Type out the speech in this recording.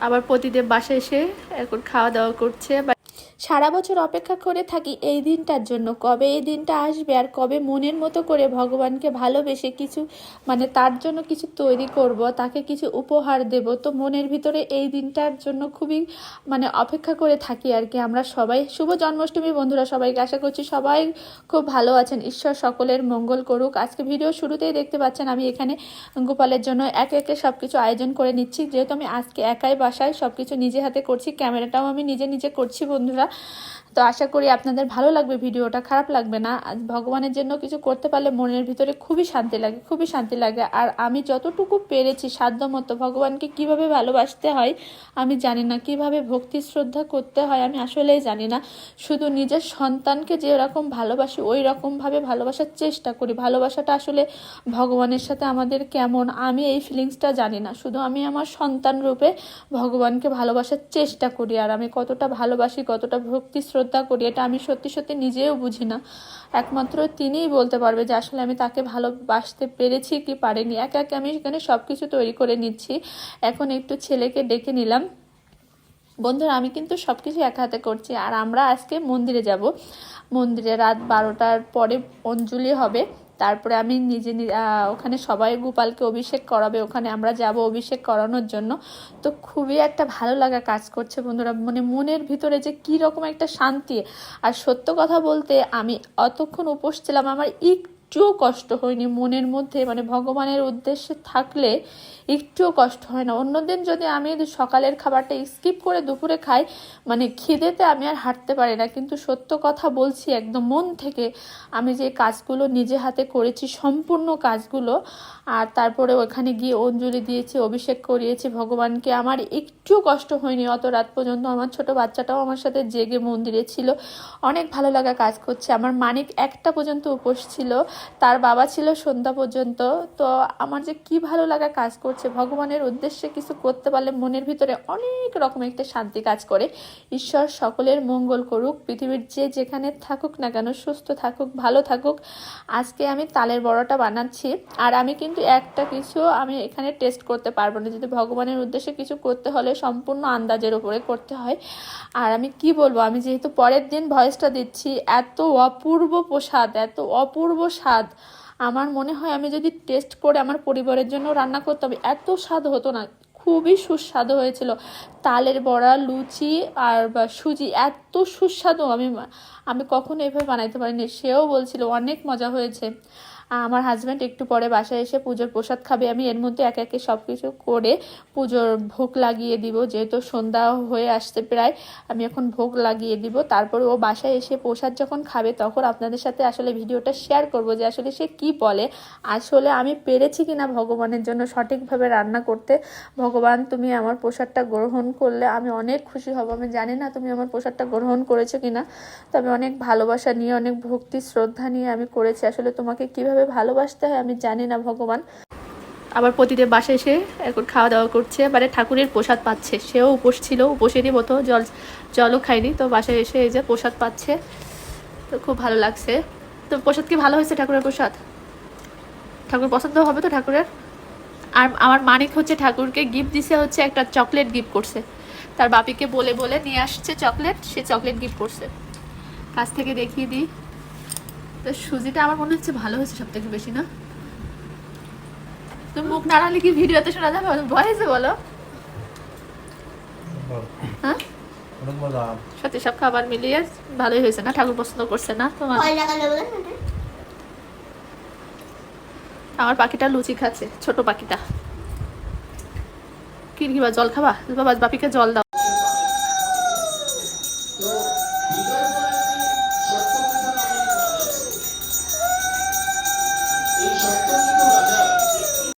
আবার প্রতিদেব বাসায় এসে এখন খাওয়া দাওয়া করছে সারা বছর অপেক্ষা করে থাকি এই দিনটার জন্য। কবে এই দিনটা আসবে আর কবে মনের মতো করে ভগবানকে ভালোবেসে কিছু মানে তার জন্য কিছু তৈরি করব, তাকে কিছু উপহার দেব, তো মনের ভিতরে এই দিনটার জন্য খুবই মানে অপেক্ষা করে থাকি আর কি। আমরা সবাই, শুভ জন্মাষ্টমী বন্ধুরা সবাইকে আশা করছি সবাই খুব ভালো আছেন। ঈশ্বর সকলের মঙ্গল করুক। আজকে ভিডিও শুরুতেই দেখতে পাচ্ছেন আমি এখানে গোপালের জন্য একে একে সব কিছু আয়োজন করে নিচ্ছি। যেহেতু আমি আজকে একাই বাসায় সব কিছু নিজে হাতে করছি, ক্যামেরাটাও আমি নিজে নিজে করছি বন্ধুরা। তো আশা করি আপনাদের ভালো লাগবে, ভিডিওটা খারাপ লাগবে না। ভগবানের জন্য কিছু করতে পারলে মনের ভিতরে খুবই শান্তি লাগে, খুবই শান্তি লাগে। আর আমি যতটুকু পেরেছি সাধ্যমতো ভগবানকে কীভাবে ভালোবাসতে হয়, আমি জানি না। কীভাবে ভক্তি শ্রদ্ধা করতে হয়, আমি আসলেই জানি না। শুধু নিজের সন্তানকে যে রকম ভালোবাসি, ওই রকমভাবে ভালোবাসার চেষ্টা করি। ভালোবাসাটা আসলে ভগবানের সাথে আমাদের কেমন, আমি এই ফিলিংসটা জানি না। শুধু আমি আমার সন্তান রূপে ভগবানকে ভালোবাসার চেষ্টা করি। আর আমি কতটা ভালোবাসি, কতটা ভক্তি শ্রদ্ধা করি, এটা আমি সত্যি সত্যি নিজেও বুঝি না। একমাত্র তিনিই বলতে পারবে যে আসলে আমি তাকে ভালোবাসতে পেরেছি কি পারিনি। একে একে আমি সেখানে সব কিছু তৈরি করে নিচ্ছি। এখন একটু ছেলেকে ডেকে নিলাম। বন্ধুরা, আমি কিন্তু সব কিছু এক হাতে করছি আর আমরা আজকে মন্দিরে যাব। মন্দিরে রাত বারোটার পরে অঞ্জলি হবে। তারপরে আমি নিজে ওখানে সবাই গোপালকে অভিষেক করাবে, ওখানে আমরা যাব অভিষেক করানোর জন্য। তো খুবই একটা ভালো লাগা কাজ করছে বন্ধুরা। মানে মনের ভিতরে যে কী রকম একটা শান্তি। আর সত্য কথা বলতে আমি অতক্ষণ উপোস ছিলাম, আমার একটুও কষ্ট হয়নি মনের মধ্যে মানে ভগবানের উদ্দেশ্যে থাকলে একটুও কষ্ট হয় না। অন্যদিন যদি আমি সকালের খাবারটা স্কিপ করে দুপুরে খাই মানে খিদেতে আমি আর হাঁটতে পারি না। কিন্তু সত্য কথা বলছি, একদম মন থেকে আমি যে কাজগুলো নিজে হাতে করেছি, সম্পূর্ণ কাজগুলো, আর তারপরে ওখানে গিয়ে অঞ্জলি দিয়েছি, অভিষেক করিয়েছি, ভগবানকে আমার একটুও কষ্ট হয়নি। অত রাত পর্যন্ত আমার ছোট বাচ্চাটাও আমার সাথে জেগে মন্দিরে ছিল। অনেক ভালো লাগা কাজ করছে। আমার মানিক একটা পর্যন্ত উপোস ছিল। তার বাবা ছিল সন্ধ্যা পর্যন্ত। তো আমার যে কি ভালো লাগা কাজ করছে, ভগবানের উদ্দেশ্যে কিছু করতে পারলে মনের ভিতরে অনেক রকম একটা শান্তি কাজ করে। ঈশ্বর সকলের মঙ্গল করুক, পৃথিবীর যে যেখানে থাকুক না কেন, সুস্থ থাকুক, ভালো থাকুক। আজকে আমি তালের বড়াটা বানাচ্ছি, আর আমি কিন্তু একটা কিছু আমি এখানে টেস্ট করতে পারব না। যদি ভগবানের উদ্দেশ্যে কিছু করতে হলে সম্পূর্ণ আন্দাজের উপরে করতে হয়। আর আমি কি বলব, আমি যেহেতু পরের দিন ভয়েসটা দিচ্ছি, এত অপূর্ব প্রসাদ, এত অপূর্ব স্বাদ আমার মনে হয় আমি যদি টেস্ট করে আমার পরিবারের জন্য রান্না করতাম, এত স্বাদ হতো না। খুবই সুস্বাদু হয়েছিল। তালের বড়া, লুচি আর বা সুজি, এত সুস্বাদু। আমি আমি কখনো এভাবে বানাইতে পারিনি। সেও বলছিল, অনেক মজা হয়েছে। আমার হাজব্যান্ড একটু পরে বাসায় এসে পুজোর প্রসাদ খাবে, আমি এর মধ্যে একে একে সব কিছু করে পুজোর ভোগ লাগিয়ে দিব। যেহেতু সন্ধ্যা হয়ে আসছে প্রায়, আমি এখন ভোগ লাগিয়ে দিব। তারপরে ও বাসায় এসে প্রসাদ যখন খাবে, তখন আপনাদের সাথে আসলে ভিডিওটা শেয়ার করব যে আসলে সে কি বলে। আসলে আমি পেরেছি কিনা ভগবানের জন্য সঠিকভাবে রান্না করতে। ভগবান, তুমি আমার প্রসাদটা গ্রহণ করলে আমি অনেক খুশি হব। আমি জানি না তুমি আমার প্রসাদটা গ্রহণ করেছ কিনা, তবে অনেক ভালোবাসা নিয়ে, অনেক ভক্তি, শ্রদ্ধা নিয়ে আমি করেছি। আসলে তোমাকে কীভাবে ভালোবাসতে হয় আমি জানি না, ভগবান। আবার প্রতিদেব বাসায় এসে এখন খাওয়া দাওয়া করছে মানে ঠাকুরের প্রসাদ পাচ্ছে। সেও উপোস ছিল, উপোসেরই মতো জল, জলও খায়নি। তো বাসায় এসে এই যে প্রসাদ পাচ্ছে, তো খুব ভালো লাগছে। তো প্রসাদ কি ভালো হয়েছে ঠাকুরের প্রসাদ? ঠাকুর পছন্দ হবে তো ঠাকুরের? আর আমার মানিক হচ্ছে ঠাকুরকে গিফট দিছে, হচ্ছে একটা চকলেট গিফট করছে। তার বাপিকে বলে বলে নিয়ে আসছে চকলেট সে চকলেট গিফট করছে। কাছ থেকে দেখিয়ে দিই। তো সুজিটা আমার মনে হচ্ছে ভালো হয়েছে সব থেকে বেশি না? তুমি মুখ নাড়ালে কি ভিডিওতে শোনা যাবে? ভয়েসে বলো। হ্যাঁ? সত্যি সব খাবার মিলিয়ে ভালোই হয়েছে না? ঠাকুর পছন্দ করছে না তোমার? আমার পাখিটা লুচি খাচ্ছে ছোট পাখিটা। কি জল খাবা? বাবা বাপিকে জল দাও।